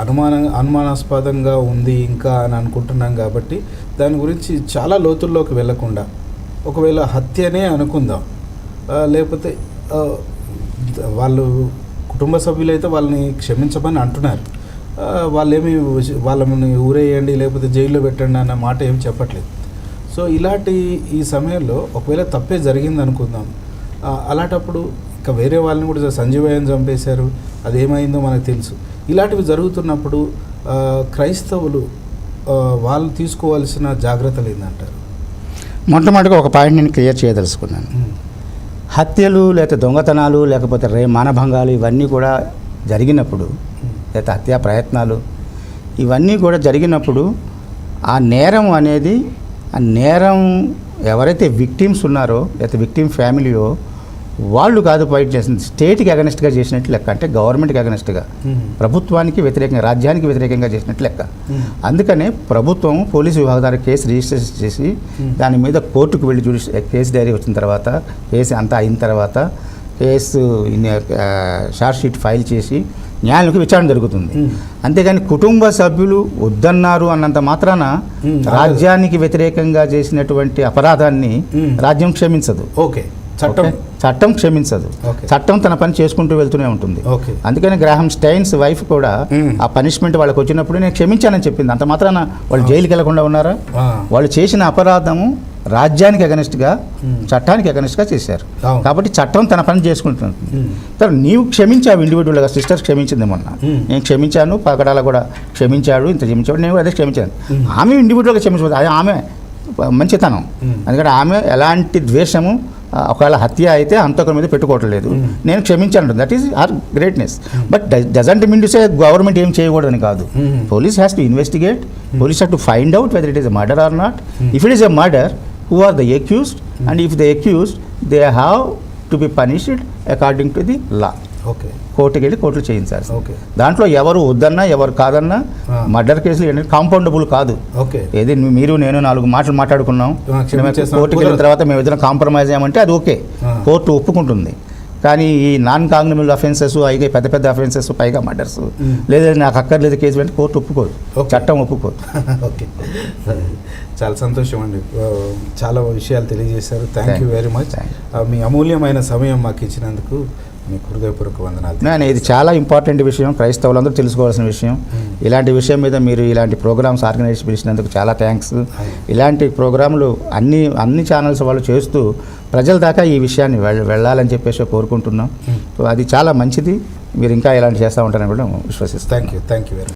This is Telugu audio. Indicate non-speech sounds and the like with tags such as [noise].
అనుమాన అనుమానాస్పదంగా ఉంది ఇంకా అని అనుకుంటున్నాం కాబట్టి దాని గురించి చాలా లోతుల్లోకి వెళ్ళకుండా ఒకవేళ హత్యనే అనుకుందాం. లేకపోతే వాళ్ళు కుటుంబ సభ్యులైతే వాళ్ళని క్షమించమని అంటున్నారు. వాళ్ళేమి వాళ్ళని ఊరేయండి లేకపోతే జైల్లో పెట్టండి అన్న మాట ఏమి చెప్పట్లేదు. సో ఇలాంటి ఈ సమయంలో ఒకవేళ తప్పే జరిగింది అనుకుందాం అలాంటప్పుడు ఇంకా వేరే వాళ్ళని కూడా సంజీవయ్యని చంపేశారు. అది ఏమైందో మనకు తెలుసు. ఇలాంటివి జరుగుతున్నప్పుడు క్రైస్తవులు వాళ్ళు తీసుకోవాల్సిన జాగ్రత్తలు ఏంటంటారు మొట్టమొదటిగా ఒక పాయింట్ నేను క్లియర్ చేయదలుచుకున్నాను. హత్యలు లేకపోతే దొంగతనాలు లేకపోతే రే మానభంగాలు ఇవన్నీ కూడా జరిగినప్పుడు లేకపోతే హత్యా ప్రయత్నాలు ఇవన్నీ కూడా జరిగినప్పుడు ఆ నేరం అనేది ఆ నేరం ఎవరైతే విక్టిమ్స్ ఉన్నారో లేకపోతే విక్టిమ్ ఫ్యామిలీయో వాళ్ళు కాదు ఫైట్ చేసింది స్టేట్కి అగనెస్ట్గా చేసినట్టు లెక్క అంటే గవర్నమెంట్కి అగనెస్ట్గా ప్రభుత్వానికి వ్యతిరేకంగా రాజ్యానికి వ్యతిరేకంగా చేసినట్టు లెక్క. అందుకనే ప్రభుత్వం పోలీసు విభాగం ద్వారా కేసు రిజిస్టర్ చేసి. దాని మీద కోర్టుకు వెళ్ళి చూసి కేసు డైరీ వచ్చిన తర్వాత కేసు అంతా అయిన తర్వాత కేసు షార్ట్ షీట్ ఫైల్ చేసి న్యాయాలకు విచారణ జరుగుతుంది. అంతేగాని కుటుంబ సభ్యులు వద్దన్నారు అన్నంత మాత్రాన. రాజ్యానికి వ్యతిరేకంగా చేసినటువంటి అపరాధాన్ని. రాజ్యం క్షమించదు ఓకే చట్టం? చట్టం క్షమించదు. చట్టం తన పని చేసుకుంటూ వెళ్తూనే ఉంటుంది. అందుకని గ్రాహం స్టైన్స్ వైఫ్ కూడా. ఆ పనిష్మెంట్ వాళ్ళకి వచ్చినప్పుడు నేను క్షమించానని చెప్పింది అంత మాత్రాన వాళ్ళు జైలుకి వెళ్ళకుండా ఉన్నారా. వాళ్ళు చేసిన అపరాధము రాజ్యానికి అగనిస్ట్గా. చట్టానికి అగనిస్ట్గా చేశారు. కాబట్టి చట్టం తన పని చేసుకుంటుంది. తర్వాత నీవు క్షమించావు ఇండివిజువల్గా సిస్టర్ క్షమించింది మొన్న. నేను క్షమించాను పకడాల కూడా క్షమించాడు ఇంత క్షమించాడు నేను అదే క్షమించాను. ఆమె ఇండివిజువల్గా క్షమించదు అది ఆమె మంచితనం. ఎందుకంటే ఆమె ఎలాంటి ద్వేషము ఒకవేళ హత్య అయితే అంతకుల మీద పెట్టుకోవట్లేదు. నేను క్షమించాను. That is our greatness but doesn't mean to say government ఏం చేయకూడదని కాదు. Police has to investigate police has to find out whether it is a murder or not. If it is a murder who are the accused and if the accused they have to be punished according to the law కోర్టుకి వెళ్ళి కోర్టులు చేయించాలి ఓకే. దాంట్లో ఎవరు వద్దన్నా ఎవరు కాదన్నా. మర్డర్ కేసులు ఏంటంటే కాంపౌండబుల్ కాదు. ఓకే. ఏది మీరు నేను నాలుగు మాటలు మాట్లాడుకున్నాం. కోర్టుకి వెళ్ళిన. తర్వాత మేము ఇద్దరం కాంప్రమైజ్ అయ్యామంటే అది ఓకే. కోర్టు ఒప్పుకుంటుంది. కానీ ఈ నాన్ కాగ్నబుల్ అఫెన్సెస్ అయితే పెద్ద పెద్ద అఫెన్సెస్ పైగా మర్డర్స్. లేదా నాకు అక్కర్లేదు కేసు అంటే కోర్టు ఒప్పుకోదు. చట్టం ఒప్పుకోదు. [laughs] ఓకే. చాలా సంతోషం అండి చాలా విషయాలు తెలియజేశారు. Thank you very much. మీ అమూల్యమైన సమయం మాకు ఇచ్చినందుకు మీకు హృదయపూర్వక వందనాలు. ఇది చాలా ఇంపార్టెంట్ విషయం. క్రైస్తవులందరూ తెలుసుకోవాల్సిన విషయం. మ్. ఇలాంటి విషయం మీద మీరు ఇలాంటి ప్రోగ్రామ్స్ ఆర్గనైజ్ చేసినందుకు చాలా థ్యాంక్స్. ఇలాంటి ప్రోగ్రాములు అన్ని అన్ని ఛానల్స్ వాళ్ళు చేస్తూ ప్రజల దాకా ఈ విషయాన్ని వెళ్- వెళ్ళాలని చెప్పేసి కోరుకుంటున్నాం. మ్. సో అది చాలా మంచిది. మీరు ఇంకా ఇలాంటి చేస్తూ ఉంటారని కూడా విశ్వసిస్తాను thank you thank you very